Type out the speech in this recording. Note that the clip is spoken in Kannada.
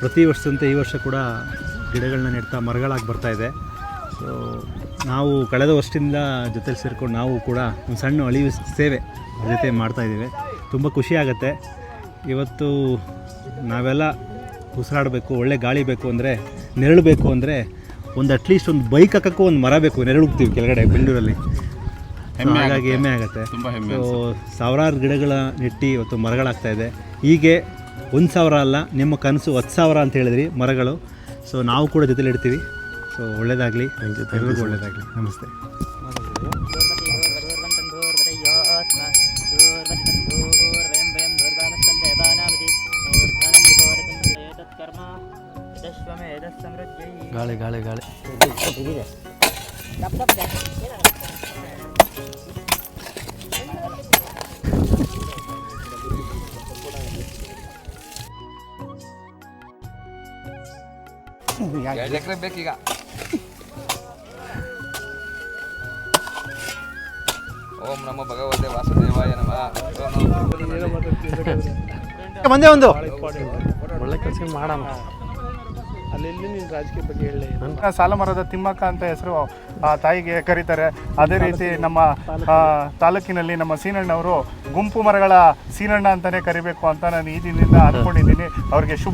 ಪ್ರತಿ ವರ್ಷದಂತೆ ಈ ವರ್ಷ ಕೂಡ ಗಿಡಗಳನ್ನ ನೆಡ್ತಾ ಮರಗಳಾಗಿ ಬರ್ತಾ ಇದೆ. ಸೊ ನಾವು ಕಳೆದ ವರ್ಷದಿಂದ ಜೊತೆಲಿ ಸೇರಿಕೊಂಡು ನಾವು ಕೂಡ ಒಂದು ಸಣ್ಣ ಅಳಿವು ಸೇವೆ ಜೊತೆ ಮಾಡ್ತಾಯಿದ್ದೀವಿ ತುಂಬ ಖುಷಿ ಆಗುತ್ತೆ. ಇವತ್ತು ನಾವೆಲ್ಲ ಉಸಿರಾಡಬೇಕು ಒಳ್ಳೆ ಗಾಳಿ ಬೇಕು ಅಂದರೆ ನೆರಳು ಬೇಕು ಅಂದರೆ ಒಂದು ಅಟ್ಲೀಸ್ಟ್ ಒಂದು ಬೈಕ್ ಹಾಕೋಕ್ಕೂ ಒಂದು ಮರ ಬೇಕು ನೆರಳುಗ್ತೀವಿ ಕೆಳಗಡೆ ಬೆಂಗಳೂರಲ್ಲಿ. ಹಾಗಾಗಿ ಹೆಮ್ಮೆ ಆಗುತ್ತೆ. ಸೊ ಸಾವಿರಾರು ಗಿಡಗಳ ನೆಟ್ಟಿ ಇವತ್ತು ಮರಗಳಾಗ್ತಾ ಇದೆ. ಹೀಗೆ ಒಂದು ಸಾವಿರ ಅಲ್ಲ ನಿಮ್ಮ ಕನಸು ಹತ್ತು ಸಾವಿರ ಅಂತ ಹೇಳಿದ್ರಿ ಮರಗಳು. ಸೊ ನಾವು ಕೂಡ ಜೊತೆಲಿ ಇಡ್ತೀವಿ ಸೊ ಒಳ್ಳೇದಾಗಲಿ. ಎಲ್ಲರಿಗೂ ಒಳ್ಳೇದಾಗಲಿ. ನಮಸ್ತೆ. ಗಾಳಿ ಗಾಳಿ ಗಾಳಿ. ಎರಡು ಎಕರೆ ಬೇಕೀಗ? ಓಂ ನಮ ಭಗವತೆ ವಾಸುದೇವಾಯ ನಮಃ. ಬಂದೆ ಒಂದು. ಒಳ್ಳೆ ಕೆಲಸ ಮಾಡೋಣ ಸಾಲ ಮರದ ತಿಮ್ಮಕ್ಕ ಅಂತ ಹೆಸರು ಆ ತಾಯಿಗೆ ಕರೀತಾರೆ. ಅದೇ ರೀತಿ ನಮ್ಮ ತಾಲೂಕಿನಲ್ಲಿ ನಮ್ಮ ಸೀನಣ್ಣವರು ಗುಂಪು ಮರಗಳ ಸೀನಣ್ಣ ಅಂತಾನೆ ಕರಿಬೇಕು ಅಂತ ನಾನು ಈ ದಿನದಿಂದ ಅಂದ್ಕೊಂಡಿದ್ದೀನಿ ಅವ್ರಿಗೆ ಶುಭ